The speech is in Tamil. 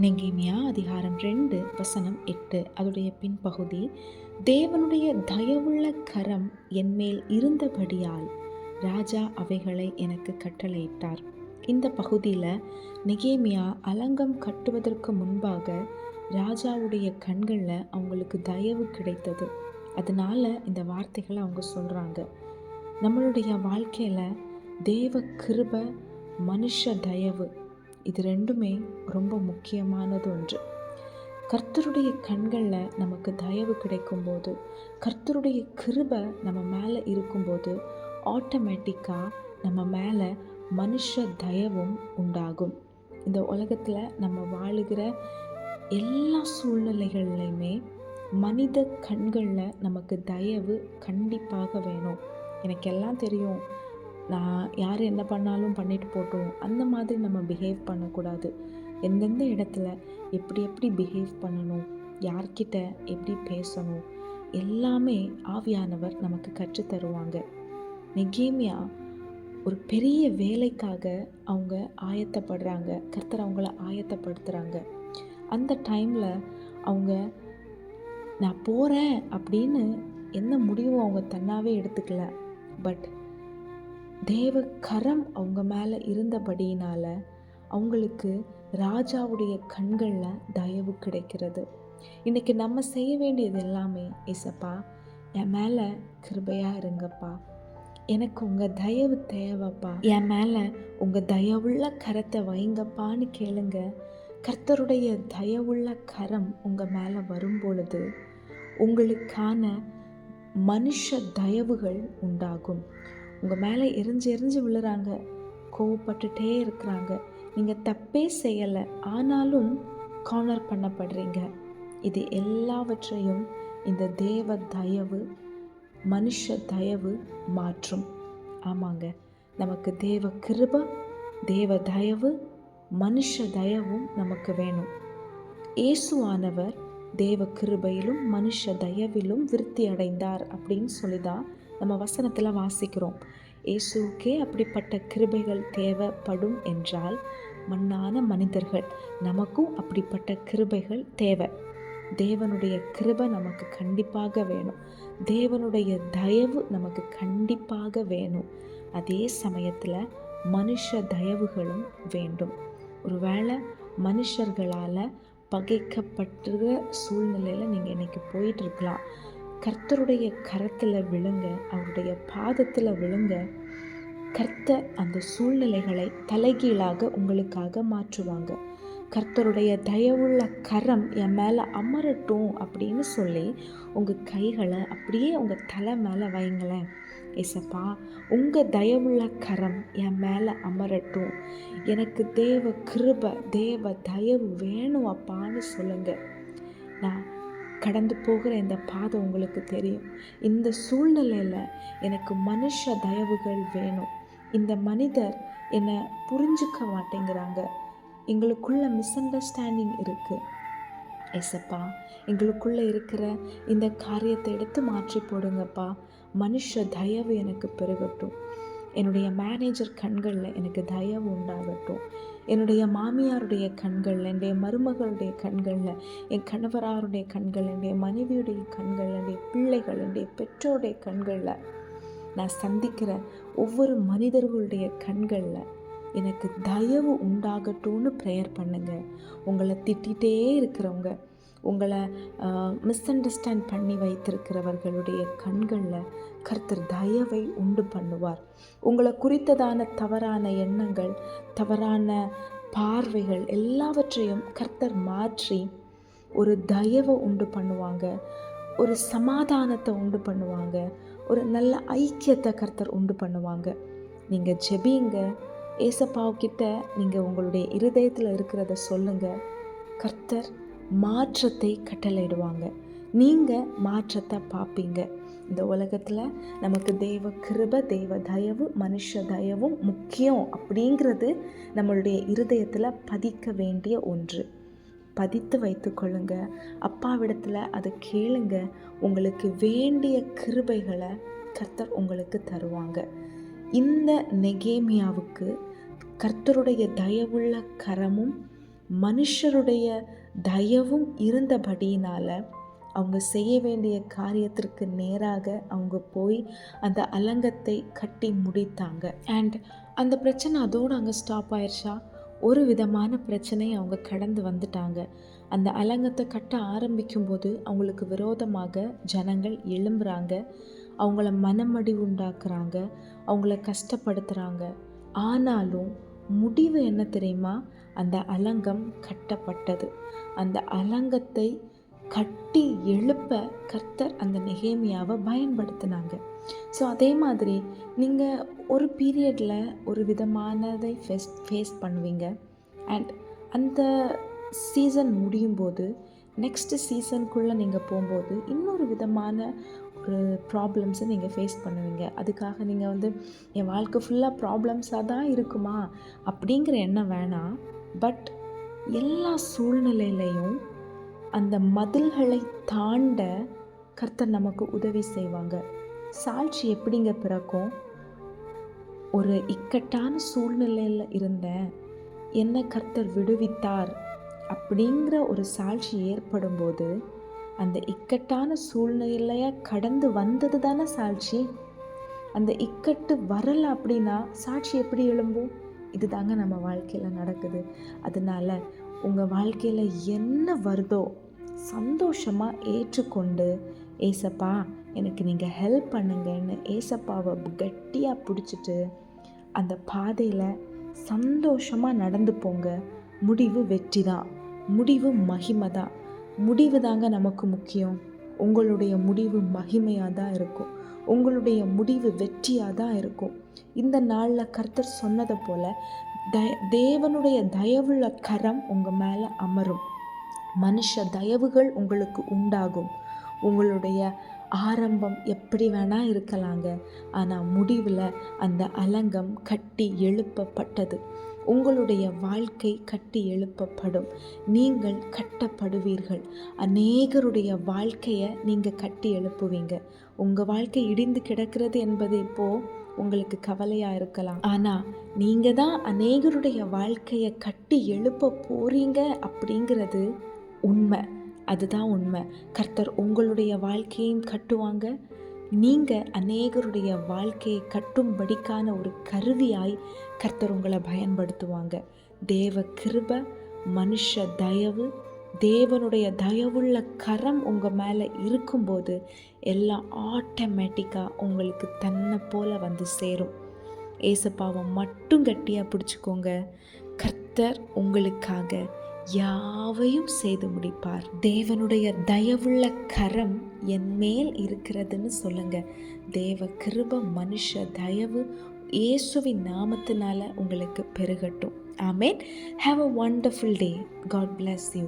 நெகேமியா அதிகாரம் ரெண்டு வசனம் எட்டு. அதோடைய பின்பகுதி தேவனுடைய தயவுள்ள கரம் என்மேல் இருந்தபடியால் ராஜா அவைகளை எனக்கு கட்டளையிட்டார். இந்த பகுதியில் நெகேமியா அலங்கம் கட்டுவதற்கு முன்பாக ராஜாவுடைய கண்களில் அவங்களுக்கு தயவு கிடைத்தது. அதனால இந்த வார்த்தைகளை அவங்க சொல்கிறாங்க நம்மளுடைய வாழ்க்கையில் தேவ கிருப மனுஷ தயவு இது ரெண்டுமே ரொம்ப முக்கியமானது ஒன்று. கர்த்தருடைய கண்களில் நமக்கு தயவு கிடைக்கும்போது கர்த்தருடைய கிருபை நம்ம மேலே இருக்கும்போது ஆட்டோமேட்டிக்காக நம்ம மேலே மனுஷ தயவும் உண்டாகும். இந்த உலகத்தில் நம்ம வாழுகிற எல்லா சூழ்நிலைகள்லையுமே மனித கண்களில் நமக்கு தயவு கண்டிப்பாக வேணும். எனக்கு எல்லாம் தெரியும் நான் யார் என்ன பண்ணாலும் பண்ணிட்டு போட்டோம் அந்த மாதிரி நம்ம பிஹேவ் பண்ணக்கூடாது. எந்தெந்த இடத்துல எப்படி எப்படி பிஹேவ் பண்ணணும் யார்கிட்ட எப்படி பேசணும் எல்லாமே ஆவியானவர் நமக்கு கற்று தருவாங்க. நெகேமியா ஒரு பெரிய வேலைக்காக அவங்க ஆயத்தப்படுறாங்க. கர்த்தர் அவங்கள ஆயத்தப்படுத்துகிறாங்க அந்த டைமில் அவங்க நான் போகிறேன் அப்படின்னு என்ன முடிவும் அவங்க தன்னாவே எடுத்துக்கல. பட் தேவ கரம் அவங்க மேலே இருந்தபடியினால் அவங்களுக்கு ராஜாவுடைய கண்களில் தயவு கிடைக்கிறது. இன்றைக்கி நம்ம செய்ய வேண்டியது எல்லாமே ஏசப்பா என் மேலே கிருபையாக இருங்கப்பா. எனக்கு உங்கள் தயவு தேவைப்பா. என் மேலே உங்கள் தயவுள்ள கரத்தை வைங்கப்பான்னு கேளுங்க. கர்த்தருடைய தயவுள்ள கரம் உங்கள் மேலே வரும் பொழுது உங்களுக்கான மனுஷ தயவுகள் உண்டாகும். உங்கள் மேலே எரிஞ்சு எரிஞ்சு விழுறாங்க. கோவப்பட்டுட்டே இருக்கிறாங்க. நீங்கள் தப்பே செய்யலை. ஆனாலும் கார்னர் பண்ணப்படுறீங்க. இது எல்லாவற்றையும் இந்த தேவ தயவு மனுஷ தயவு மாற்றும். ஆமாங்க. நமக்கு தேவ கிருப தேவ தயவு மனுஷ தயவும் நமக்கு வேணும். இயேசுவானவர் தேவ கிருபையிலும் மனுஷ தயவிலும் விருத்தி அடைந்தார் அப்படின்னு சொல்லி தான் நம்ம வசனத்தில் வாசிக்கிறோம். இயேசுக்கே அப்படிப்பட்ட கிருபைகள் தேவைப்படும் என்றால் மண்ணான மனிதர்கள் நமக்கும் அப்படிப்பட்ட கிருபைகள் தேவை. தேவனுடைய கிருபை நமக்கு கண்டிப்பாக வேணும். தேவனுடைய தயவு நமக்கு கண்டிப்பாக வேணும். அதே சமயத்தில் மனுஷ தயவுகளும் வேண்டும். ஒருவேளை மனுஷர்களால் பகைக்கப்பட்டுற சூழ்நிலையில் நீங்கள் இன்றைக்கி போயிட்டுருக்கலாம் கர்த்தருடைய கரத்தில் விழுங்க அவருடைய பாதத்தில் விழுங்க. கர்த்தர் அந்த சூழ்நிலைகளை தலைகீழாக உங்களுக்காக மாற்றுவாங்க. கர்த்தருடைய தயவுள்ள கரம் என் மேலே அமரட்டும் அப்படின்னு சொல்லி உங்கள் கைகளை அப்படியே உங்கள் தலை மேலே வைங்களேன். ஏசப்பா உங்கள் தயவுள்ள கரம் என் மேலே அமரட்டும். எனக்கு தேவ கிருப தேவ தயவு வேணும் அப்பான்னு சொல்லுங்கள் நான் கடந்து போகிற இந்த பாதை உங்களுக்கு தெரியும். இந்த சூழ்நிலையில் எனக்கு மனுஷ தயவுகள் வேணும். இந்த மனிதர் என்னை புரிஞ்சுக்க மாட்டேங்கிறாங்க. எங்களுக்குள்ள மிஸ் அண்டர்ஸ்டாண்டிங் இருக்குது எசப்பா எங்களுக்குள்ளே இருக்கிற இந்த காரியத்தை எடுத்து மாற்றி போடுங்கப்பா. மனுஷ தயவு எனக்கு பெருகட்டும். என்னுடைய மேனேஜர் கண்களில் எனக்கு தயவு உண்டாகட்டும். என்னுடைய மாமியாருடைய கண்களில் என்னுடைய மருமகளுடைய கண்களில் என் கணவராருடைய கண்கள் என்னுடைய மனைவியுடைய கண்கள் என்னுடைய பிள்ளைகள் என்னுடைய பெற்றோருடைய கண்களில் நான் சந்திக்கிற ஒவ்வொரு மனிதர்களுடைய கண்களில் எனக்கு தயவு உண்டாகட்டும்னு ப்ரேயர் பண்ணுங்கள் உங்களை திட்டிகிட்டே இருக்கிறவங்க உங்களை மிஸ் அண்டர்ஸ்டாண்ட் பண்ணி வைத்திருக்கிறவர்களுடைய கண்களில் கர்த்தர் தயவை உண்டு பண்ணுவார். உங்களை குறித்ததான தவறான எண்ணங்கள் தவறான பார்வைகள் எல்லாவற்றையும் கர்த்தர் மாற்றி ஒரு தயவை உண்டு பண்ணுவாங்க ஒரு சமாதானத்தை உண்டு பண்ணுவாங்க ஒரு நல்ல ஐக்கியத்தை கர்த்தர் உண்டு பண்ணுவாங்க. நீங்கள் ஜெபிங்க ஏசப்பாவுக்கிட்ட நீங்கள் உங்களுடைய இருதயத்தில் இருக்கிறத சொல்லுங்கள் கர்த்தர் மாற்றத்தை கட்டளையிடுவாங்க. நீங்கள் மாற்றத்தை பார்ப்பீங்க. இந்த உலகத்தில் நமக்கு தெய்வ கிருப தெய்வ தயவு மனுஷ தயவும் முக்கியம் அப்படிங்கிறது நம்மளுடைய இருதயத்தில் பதிக்க வேண்டிய ஒன்று. பதித்து வைத்து கொள்ளுங்க. அப்பாவிடத்தில் அதை கேளுங்க. உங்களுக்கு வேண்டிய கிருபைகளை கர்த்தர் உங்களுக்கு தருவாங்க. இந்த நெகேமியாவுக்கு கர்த்தருடைய தயவுள்ள கரமும் மனுஷருடைய தயவும் இருந்தபடியினால் அவங்க செய்ய வேண்டிய காரியத்திற்கு நேராக அவங்க போய் அந்த அலங்கத்தை கட்டி முடித்தாங்க. அண்ட் அந்த பிரச்சனை அதோடு அங்கே ஸ்டாப் ஆயிடுச்சா? ஒரு விதமான பிரச்சனை அவங்க கடந்து வந்துட்டாங்க. அந்த அலங்கத்தை கட்ட ஆரம்பிக்கும்போது அவங்களுக்கு விரோதமாக ஜனங்கள் எழும்புறாங்க. அவங்கள மனமடி உண்டாக்குறாங்க. அவங்கள கஷ்டப்படுத்துகிறாங்க ஆனாலும் முடிவு என்ன தெரியுமா? அந்த அலங்கம் கட்டப்பட்டது. அந்த அலங்கத்தை கட்டி எழுப்ப கர்த்தர் அந்த நெகேமியாவை பயன்படுத்தினாங்க. ஸோ அதே மாதிரி நீங்கள் ஒரு பீரியடில் ஒரு விதமானதை ஃபேஸ் ஃபேஸ் பண்ணுவீங்க. அண்ட் அந்த சீசன் முடியும் போது நெக்ஸ்ட் சீசனுக்குள்ளே நீங்கள் போகும்போது இன்னொரு விதமான ஒரு ப்ராப்ளம்ஸை நீங்கள் ஃபேஸ் பண்ணுவீங்க. அதுக்காக நீங்கள் வந்து என் வாழ்க்கை ஃபுல்லாக ப்ராப்ளம்ஸாக தான் இருக்குமா? அப்படிங்கிற எண்ணம் வேணாம். பட் எல்லா சூழ்நிலையிலையும் அந்த மதில்களை தாண்ட கர்த்தர் நமக்கு உதவி செய்வாங்க. சாட்சி எப்படிங்க பிறக்கும்? ஒரு இக்கட்டான சூழ்நிலையில் இருந்தேன். என்ன கர்த்தர் விடுவித்தார். அப்படிங்கிற ஒரு சாட்சி ஏற்படும் போது அந்த இக்கட்டான சூழ்நிலையை கடந்து வந்தது தானே சாட்சி? அந்த இக்கட்டு வரலை அப்படின்னா சாட்சி எப்படி எழும்பும்? இது தாங்க நம்ம வாழ்க்கையில் நடக்குது. அதனால் உங்கள் வாழ்க்கையில் என்ன வருதோ சந்தோஷமாக ஏற்றுக்கொண்டு ஏசப்பா எனக்கு நீங்கள் ஹெல்ப் பண்ணுங்கன்னு ஏசப்பாவை கட்டியாக பிடிச்சிட்டு அந்த பாதையில் சந்தோஷமாக நடந்து போங்க. முடிவு வெற்றி தான் முடிவு மகிமை தான் முடிவு தாங்க நமக்கு முக்கியம். உங்களுடைய முடிவு மகிமையாக தான் இருக்கும். உங்களுடைய முடிவு வெற்றியாக தான் இருக்கும். இந்த நாளில் கர்த்தர் சொன்னதை போல் த தேவனுடைய தயவுள்ள கரம் உங்கள் மேலே அமரும். மனுஷ தயவுகள் உங்களுக்கு உண்டாகும். உங்களுடைய ஆரம்பம் எப்படி வேணால் இருக்கலாங்க. ஆனால் முடிவில் அந்த அலங்கம் கட்டி எழுப்பப்பட்டது. உங்களுடைய வாழ்க்கை கட்டி எழுப்பப்படும். நீங்கள் கட்டப்படுவீர்கள். அநேகருடைய வாழ்க்கையை நீங்கள் கட்டி எழுப்புவீங்க. உங்கள் வாழ்க்கை இடிந்து கிடக்கிறது என்பது இப்போது உங்களுக்கு கவலையாக இருக்கலாம். ஆனால் நீங்கள் தான் அநேகருடைய வாழ்க்கையை கட்டி எழுப்ப போகிறீங்க அப்படிங்கிறது உண்மை. அதுதான் உண்மை. கர்த்தர் உங்களுடைய வாழ்க்கையும் கட்டுவாங்க. நீங்கள் அநேகருடைய வாழ்க்கையை கட்டும்படிக்கான ஒரு கருவியாய் கர்த்தர் உங்களை பயன்படுத்துவாங்க. தேவ கிருப மனுஷ தயவு தேவனுடைய தயவுள்ள கரம் உங்கள் மேலே இருக்கும்போது எல்லாம் ஆட்டோமேட்டிக்காக உங்களுக்கு தன்னை போல் வந்து சேரும். ஏசப்பாவை மட்டும் கட்டியாக பிடிச்சிக்கோங்க. கர்த்தர் உங்களுக்காக யாவையும் செய்து முடிப்பார். தேவனுடைய தயவுள்ள கரம் என் மேல் இருக்கிறதுன்னு சொல்லுங்க. தேவ கிருப மனுஷ தயவு இயேசுவின் நாமத்தினால உங்களுக்கு பெருகட்டும். ஆமேன். Have a wonderful day God bless you